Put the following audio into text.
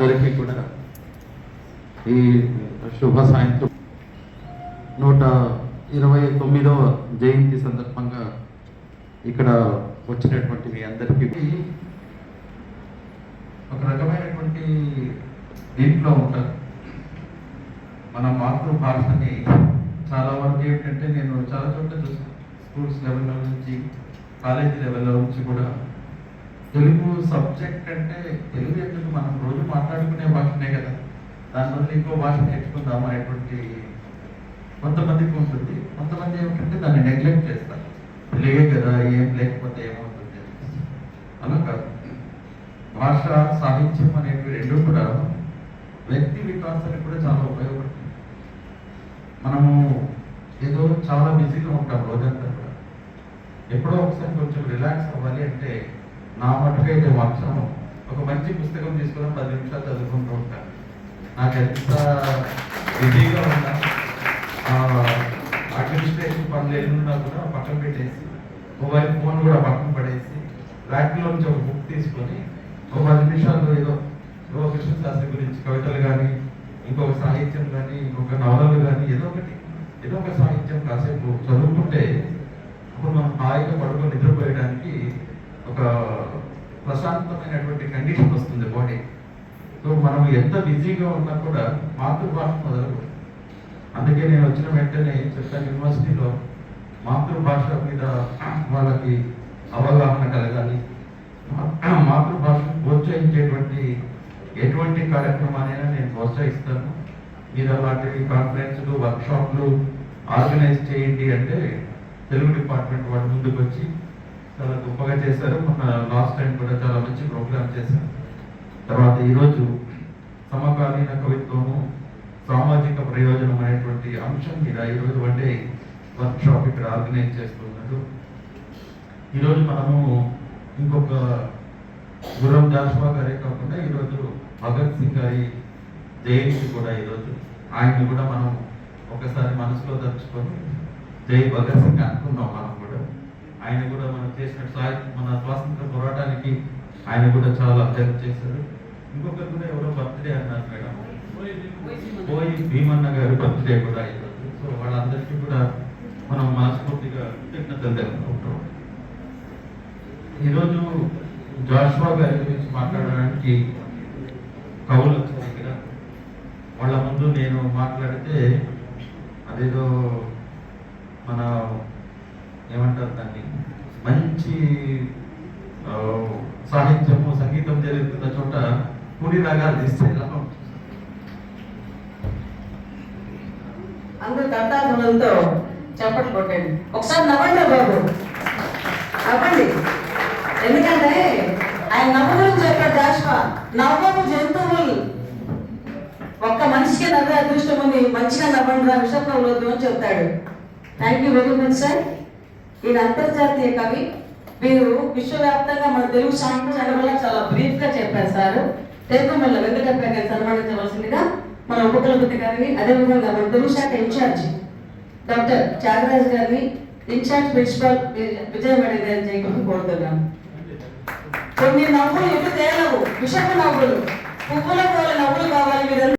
అందరికీ కూడా ఈ శుభ సాయంత్రం నూట ఇరవై తొమ్మిదవ జయంతి సందర్భంగా ఇక్కడ వచ్చినటువంటి మీ అందరికీ ఒక రకమైనటువంటి దీంట్లో ఉంటారు మన మాతృభాషని చాలా వరకు ఏంటంటే నేను చాలా చోట్ల చూసాను స్కూల్స్ లెవెల్లో నుంచి కాలేజీ లెవెల్లో నుంచి కూడా తెలుగు సబ్జెక్ట్ అంటే తెలుగు ఎందుకు? మనం రోజు మాట్లాడుకునే భాషనే కదా. దాని బదులు ఇంకో భాష నేర్చుకుందాం అనేటువంటి కొంతమందికి ఉంటుంది. కొంతమంది ఏమిటంటే దాన్ని నెగ్లెక్ట్ చేస్తారు. తెలుగే కదా ఏం లేకపోతే ఏమవుతుంది? అలా కాదు. భాష సాహిత్యం అనేవి రెండు కూడా వ్యక్తి వికాసానికి కూడా చాలా ఉపయోగపడుతుంది. మనము ఏదో చాలా బిజీగా ఉంటాం రోజంతా కూడా. ఎప్పుడో ఒకసారి కొంచెం రిలాక్స్ అవ్వాలి అంటే నా మటుకైతే మాత్రం ఒక మంచి పుస్తకం తీసుకుని పది నిమిషాలు చదువుకుంటూ ఉంటాను నాకు ఎంత బిజీగా ఉన్నా అడ్మినిస్ట్రేషన్ పనులు ఎన్నున్నా కూడా పక్కన పెట్టేసి మొబైల్ ఫోన్ కూడా పక్కన పడేసి ర్యాక్లో నుంచి ఒక బుక్ తీసుకొని ఒక పది నిమిషాలు ఏదో ఏదో కృష్ణ శాస్త్రి గురించి కవితలు కానీ ఇంకొక సాహిత్యం కానీ ఇంకొక నవలలు కానీ ఏదో ఒకటి ఏదో ఒక సాహిత్యం కాసేపు చదువుకుంటే అప్పుడు మనం హాయిగా పడుకొని నిద్రపోయడానికి ఒక ప్రశాంతమైనటువంటి కండిషన్ వస్తుంది బాడీ సో మనం ఎంత బిజీగా ఉన్నా కూడా మాతృభాష మొదలు అందుకే నేను వచ్చిన వెంటనే చెప్పాను యూనివర్సిటీలో మాతృభాష మీద వాళ్ళకి అవగాహన కలగాలి. మా- మాతృభాషను ప్రోత్సహించేటువంటి ఎటువంటి కార్యక్రమానైనా నేను ప్రోత్సహిస్తాను. మీరు అలాంటివి కాన్ఫరెన్స్లు వర్క్షాప్లు ఆర్గనైజ్ చేయండి అంటే తెలుగు డిపార్ట్మెంట్ వాళ్ళు ముందుకు వచ్చి చాలా గొప్పగా చేశారు. మొన్న లాస్ట్ టైం కూడా చాలా మంచి ప్రోగ్రామ్ చేశారు. తర్వాత ఈరోజు సమకాలీన కవిత్వము సామాజిక ప్రయోజనం అనేటువంటి అంశం మీద ఈరోజు వన్ డే వర్క్ షాప్ ఇక్కడ ఆర్గనైజ్ చేస్తున్నారు. ఈరోజు మనము ఇంకొక గురం జాషువా గారే కాకుండా ఈరోజు భగత్ సింగ్ గారి జయంతి కూడా ఈరోజు. ఆయన్ని కూడా మనం ఒకసారి మనసులో తలుచుకొని జై భగత్ సింగ్ అనుకున్నాం మనం కూడా ఆయన కూడా మనం మన స్వాతంత్ర పోరాటానికి ఆయన కూడా చాలా హెల్ప్ చేశారు. ఇంకొకరు కూడా ఎవరో బర్త్డే అన్నారు మేడం. పోయి భీమన్న గారు బర్త్డే కూడా ఈరోజు సో వాళ్ళందరికీ కూడా మనం మనస్ఫూర్తిగా కృతజ్ఞతలు తెలుపుకుంటాం ఈరోజు జాషువా గారి గురించి మాట్లాడడానికి కవులు వచ్చారు ఇక్కడ వాళ్ళ ముందు నేను మాట్లాడితే అదేదో మన ఏమంటారు దాన్ని? మంచి సాహిత్యము సంగీతం జరుగుతున్న చోట కూడి రాగాలు తీస్తే ఎలా ఉంటుంది? అందరూ కర్తాధ్వనులతో చప్పట్లు కొట్టండి. ఒకసారి నవ్వండి బాబు. నవ్వండి. ఎందుకంటే ఆయన నవ్వులు చెప్పాడు జాషువా నవ్వము జంతువులు. ఒక్క మనిషికి నవ్వే అదృష్టం ఉంది. మంచిగా నవ్వండి రా విషయంలో వద్దు అని చెప్తాడు. Thank you very much sir ఈయన అంతర్జాతీయ కవి. మీరు విశ్వవ్యాప్తంగా మన తెలుగు సాహిత్యాల వల్ల చాలా బ్రీఫ్గా చెప్పారు సార్. తెలుగుమల్ల వెంకటప్ప గారిని సన్మానించవలసిందిగా మన ఉపకులపతి గారిని అదేవిధంగా మన తెలుగు శాఖ ఇన్ఛార్జ్ డాక్టర్ త్యాగరాజ్ గారిని ఇన్ఛార్జ్ ప్రిన్సిపల్ విజయవాడ గారిని చేయకుండా కోరుతున్నాను కొన్ని నవ్వులు ఎటు తేలవు? విషపు నవ్వులు. పువ్వుల పోల నవ్వులు కావాలి మీరు